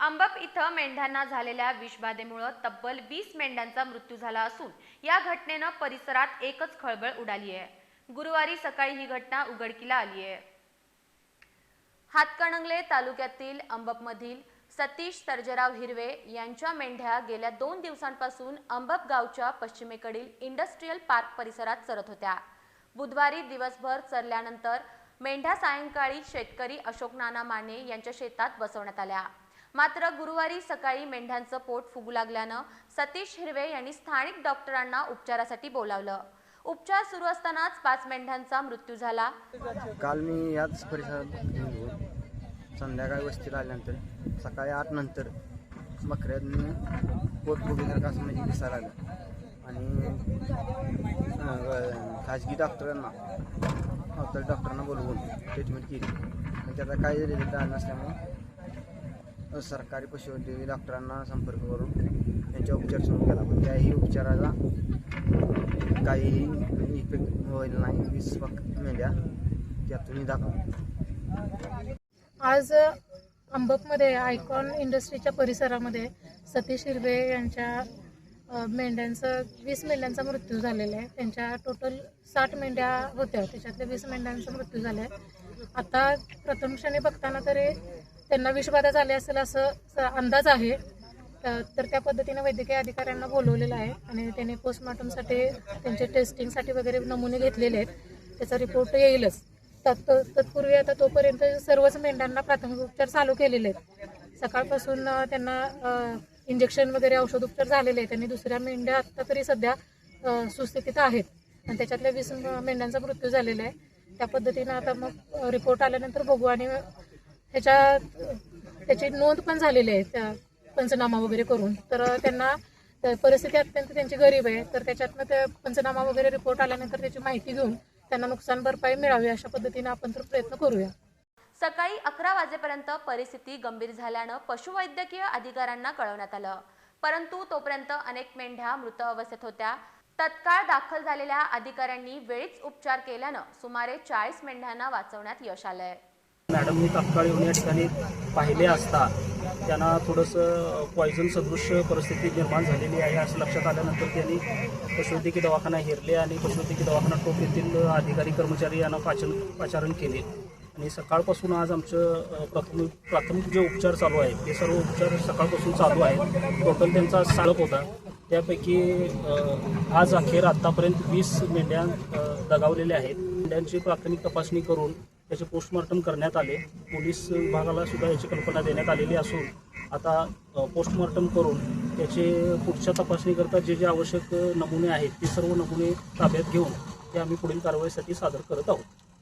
अंबप इथं मेंढ्यांना झालेल्या विषबाधेमुळं तब्बल वीस मेंढ्यांचा मृत्यू झाला असून या घटनेनं परिसरात एकच खळबळ उडाली आहे गुरुवारी सकाळी ही घटना उघडकीला आली आहे हातकणंगले तालुक्यातील अंबपमधील सतीश तर्जराव हिरवे यांच्या मेंढ्या गेल्या दोन दिवसांपासून अंबप गावच्या पश्चिमेकडील इंडस्ट्रीयल पार्क परिसरात चरत होत्या. बुधवारी दिवसभर चरल्यानंतर मेंढ्या सायंकाळी शेतकरी अशोक नाना माने यांच्या शेतात बसवण्यात आल्या. मात्र गुरुवारी सकाळी मेंढ्यांचं पोट फुगू लागल्यानं सतीश हिरवे यांनी स्थानिक डॉक्टरांना उपचारासाठी बोलावलं. उपचार सुरू असतानाच पाच मेंढ्यांचा मृत्यू झाला. काल मी याच परिसरात संध्याकाळी वस्तीला आल्यानंतर सकाळी आठ नंतर बकऱ्यांनी पोट फुगीसारखं असं म्हणजे दिसायला आलं आणि खाजगी डॉक्टरांना हॉस्पिटल डॉक्टरांना बोलवून ट्रीटमेंट केली. आणि त्याचा काही रिझल्ट आला नसल्यामुळे सरकारी पशुवैद्यकीय डॉक्टरांना संपर्क करून त्यांचा उपचार सुरू केला. पण त्याही उपचाराला काही इफेक्ट होईल नाही वीस पक मेंढ्या तुम्ही दाखवा आज अंबकमध्ये आयकॉन इंडस्ट्रीच्या परिसरामध्ये सतीश हिरवे यांच्या मेंढ्यांचं वीस मेंढ्यांचा मृत्यू झालेला आहे. त्यांच्या टोटल साठ मेंढ्या होत्या. त्याच्यातल्या वीस मेंढ्यांचा मृत्यू झाला आहे आता प्रथम क्षणी बघताना तरी त्यांना विषबाधा झाली असेल असं स- अंदाज आहे. तर त्या पद्धतीने वैद्यकीय अधिकाऱ्यांना बोलवलेलं आहे आणि त्यांनी पोस्टमॉर्टमसाठी त्यांचे टेस्टिंगसाठी वगैरे नमुने घेतलेले आहेत. त्याचा रिपोर्ट येईलच. तत् तत्पूर्वी आता तोपर्यंत सर्वच मेंढ्यांना प्राथमिक उपचार चालू केलेले आहेत. सकाळपासून त्यांना इंजेक्शन वगैरे औषध उपचार झालेले आहेत. आणि दुसऱ्या मेंढ्या आत्ता तरी सध्या सुस्थितीत आहेत. आणि त्याच्यातल्या वीस मेंढ्यांचा मृत्यू झालेला आहे. त्या पद्धतीनं आता मग रिपोर्ट आल्यानंतर बघू आणि त्याच्या त्याची नोंद पण झालेली आहे त्या पंचनामा वगैरे करून. तर त्यांना परिस्थिती अत्यंत त्यांची गरीब आहे. तर त्याच्यातनं त्या पंचनामा वगैरे रिपोर्ट आल्यानंतर त्याची माहिती घेऊन त्यांना नुकसान भरपाई मिळावी अशा पद्धतीने आपण तर प्रयत्न करूया. सकाळी अकरा वाजेपर्यंत परिस्थिती गंभीर झाल्यानं पशुवैद्यकीय अधिकाऱ्यांना कळवण्यात आलं. परंतु तोपर्यंत अनेक मेंढ्या मृत अवस्थेत होत्या. तत्काळ दाखल झालेल्या अधिकाऱ्यांनी वेळीच उपचार केल्यानं सुमारे चाळीस मेंढ्यांना वाचवण्यात यश आलंय. मॅडमनी तात्काळ येऊन या ठिकाणी पाहिले असता त्यांना थोडंसं पॉयझन सदृश्य परिस्थिती निर्माण झालेली आहे असं लक्षात आल्यानंतर त्यांनी पशुवैद्यकीय दवाखाना हेरले आणि पशुवैद्यकीय दवाखाना टोप येथील अधिकारी कर्मचारी यांना पाचन पाचारण केले. आणि सकाळपासून आज आमचं प्राथमिक प्राथमिक जे उपचार चालू आहे ते सर्व उपचार सकाळपासून चालू आहेत. टोटल त्यांचा साळप होता. त्यापैकी आज अखेर आत्तापर्यंत वीस मेंढ्या दगावलेल्या आहेत. मेंढ्यांची प्राथमिक तपासणी करून त्याचे पोस्टमॉर्टम करण्यात आले. पोलीस विभागाला सुद्धा याची कल्पना देण्यात आलेली असून आता पोस्टमॉर्टम करून त्याचे पुढच्या तपासणीकरता जे जे आवश्यक नमुने आहेत ते सर्व नमुने ताब्यात घेऊन ते आम्ही पुढील कारवाईसाठी सादर करत आहोत.